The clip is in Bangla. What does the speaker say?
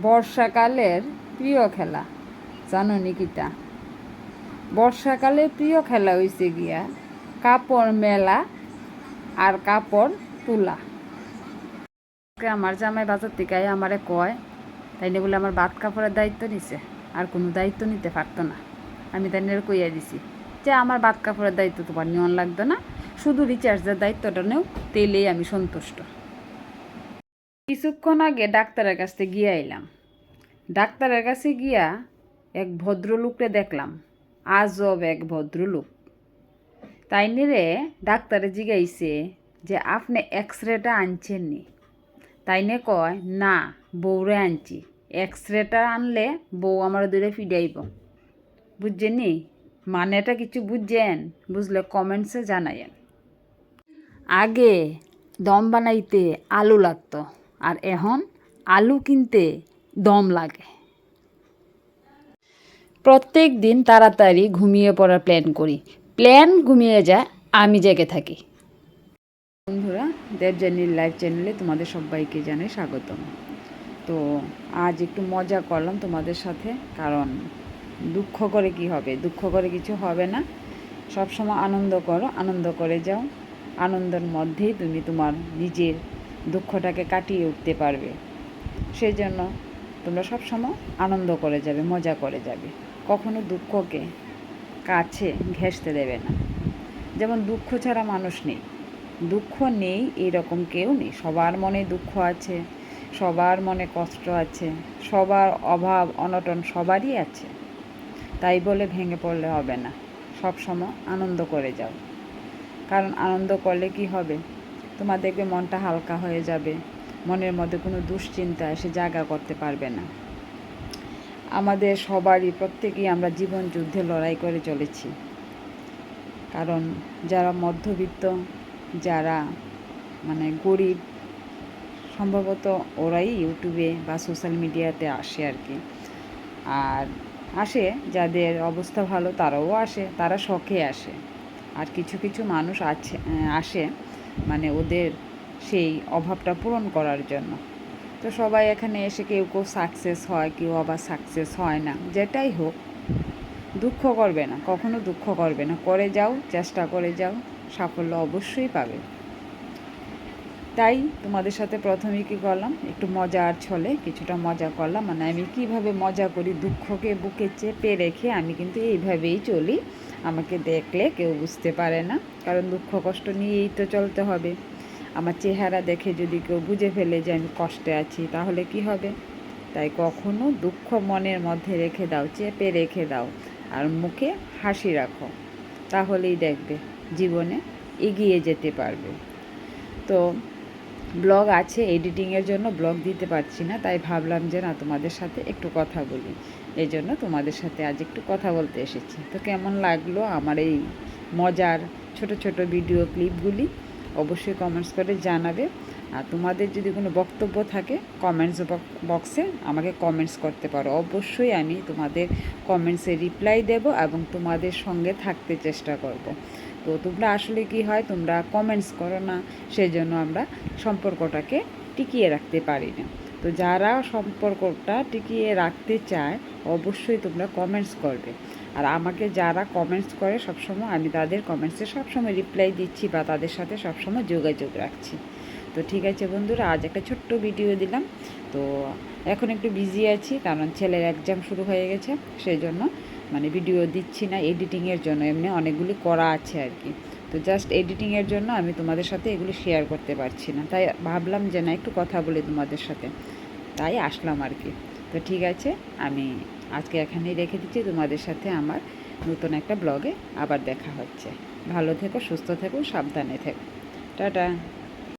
বর্ষাকালের প্রিয় খেলা, জানো নিকিতা? বর্ষাকালে প্রিয় খেলা হয়েছে গিয়া কাপড় মেলা আর কাপড় তোলা। আমার জামাই বাজার থেকে আমারে কয় তাই বলে আমার বাদ কাপড়ের দায়িত্ব নিছে, আর কোনো দায়িত্ব নিতে পারতো না। আমি তাই কইয়া দিছি, যে আমার বাদ কাপড়ের দায়িত্ব তোমার নিয়ন লাগতো না, শুধু রিচার্জের দায়িত্বটা নেও, তেলেই আমি সন্তুষ্ট। কিছুক্ষণ আগে ডাক্তারের কাছে গিয়ে এলাম ডাক্তারের কাছে গিয়া এক ভদ্রলোককে দেখলাম। আজব এক ভদ্রলোক। তাই নিরে ডাক্তারে জিগাইছে যে, আপনি এক্স রেটা আনছেন নি? তাই নে কয়, না, বউরে আনছি। এক্স রেটা আনলে বউ আমার দূরে ফিডাইব বুঝছেন নি? মানেটা কিছু বুঝছেন? বুঝলে কমেন্টসে জানাইয়েন আগে দম বানাইতে আলু লাগতো। আর এখন আলু কিনতে দম লাগে। প্রত্যেক দিন তাড়াতাড়ি ঘুমিয়ে পড়ার প্ল্যান করি। প্ল্যান ঘুমিয়ে যায়, আমি জেগে থাকি। বন্ধুরা দেবজানির লাইভ চ্যানেলে তোমাদের সবাইকে জানাই স্বাগতম। তো আজ একটু মজা করলাম তোমাদের সাথে, কারণ দুঃখ করে কি হবে? দুঃখ করে কিছু হবে না। সবসময় আনন্দ করো, আনন্দ করে যাও। আনন্দের মধ্যেই তুমি তোমার নিজের দুঃখটাকে কাটিয়ে উঠতে পারবে। সেই জন্য তোমরা সবসময় আনন্দ করে যাবে, মজা করে যাবে। কখনো দুঃখকে কাছে ঘেঁষতে দেবে না। যেমন দুঃখ ছাড়া মানুষ নেই। দুঃখ নেই এরকম কেউ নেই। সবার মনে দুঃখ আছে, সবার মনে কষ্ট আছে, সবার অভাব, অনটন সবারই আছে। তাই বলে ভেঙে পড়লে হবে না। সব সময় আনন্দ করে যাও। কারণ আনন্দ করলে কি হবে? তোমার দেখবে মনটা হালকা হয়ে যাবে। মনের মধ্যে কোনো দুশ্চিন্তা এসে জায়গা করতে পারবে না। আমাদের সবারই, প্রত্যেকেই আমরা জীবন যুদ্ধে লড়াই করে চলেছি। কারণ যারা মধ্যবিত্ত, যারা মানে গরিব, সম্ভবত ওরাই ইউটিউবে বা সোশ্যাল মিডিয়াতে আসে আর কি। আর আসে, যাদের অবস্থা ভালো তারাও আসে, তারা শখে আসে। আর কিছু কিছু মানুষ আছে আসে মানে ওদের সেই অভাবটা পূরণ করার জন্য। তো সবাই এখানে এসে কেউ কেউ সাকসেস হয়, কেউ আবার সাকসেস হয় না, যেটাই হোক। দুঃখ করবে না, কখনো দুঃখ করবে না, করে যাও, চেষ্টা করে যাও, সাফল্য অবশ্যই পাবে। তাই তোমাদের সাথে প্রথমে কী করলাম, একটু মজার ছলে, কিছুটা মজা করলাম। মানে আমি কীভাবে মজা করি, দুঃখকে বুকে চেপে রেখে আমি কিন্তু এইভাবেই চলি। আমাকে দেখলে কেউ বুঝতে পারে না। কারণ দুঃখ কষ্ট নিয়েই তো চলতে হবে। আমার চেহারা দেখে যদি কেউ বুঝে ফেলে যে আমি কষ্টে আছি, তাহলে কি হবে? তাই কখনো দুঃখ মনের মধ্যে রেখে দাও, চেপে রেখে দাও আর মুখে হাসি রাখো। তাহলেই দেখবে জীবনে এগিয়ে যেতে পারবে। তো ব্লগ আছে, এডিটিংয়ের জন্য ব্লগ দিতে পারছি না, তাই ভাবলাম যে না, তোমাদের সাথে একটু কথা বলি। এই জন্য তোমাদের সাথে আজ একটু কথা বলতে এসেছি। তো কেমন লাগল আমার এই মজার ছোট ছোট ভিডিও ক্লিপগুলি অবশ্যই কমেন্টস করে জানাবে। আর তোমাদের যদি কোনো বক্তব্য থাকে কমেন্টস বক্সে আমাকে কমেন্টস করতে পারো। অবশ্যই আমি তোমাদের কমেন্টসে রিপ্লাই দেব এবং তোমাদের সঙ্গে থাকতে চেষ্টা করব। তো তোমরা আসলে কি হয়, তোমরা কমেন্টস করো না সেই জন্য আমরা সম্পর্কটাকে টিকিয়ে রাখতে পারি না। তো যারা সম্পর্কটা টিকিয়ে রাখতে চায়, অবশ্যই তোমরা কমেন্টস করবে। আর আমাকে যারা কমেন্টস করে, সবসময় আমি তাদের কমেন্টসে সবসময় রিপ্লাই দিচ্ছি বা তাদের সাথে সবসময় যোগাযোগ রাখছি। তো ঠিক আছে বন্ধুরা, আজ একটা ছোট্ট ভিডিও দিলাম। তো এখন একটু বিজি আছি, কারণ ছেলের এক্সাম শুরু হয়ে গেছে সেই জন্য মানে ভিডিও দিচ্ছি না এডিটিংয়ের জন্য, এমনি অনেকগুলি করা আছে আর কি। তো জাস্ট এডিটিংয়ের জন্য আমি তোমাদের সাথে এগুলো শেয়ার করতে পারছি না। তাই ভাবলাম যে না, একটু কথা বলি তোমাদের সাথে। তাই আসলাম আর কি। তো ঠিক আছে, আমি আজকে এখানেই রেখে দিচ্ছি, তোমাদের সাথে আমার নতুন একটা ব্লগে আবার দেখা হচ্ছে। ভালো থেকো, সুস্থ থেকো, সাবধানে থেকো। টাটা।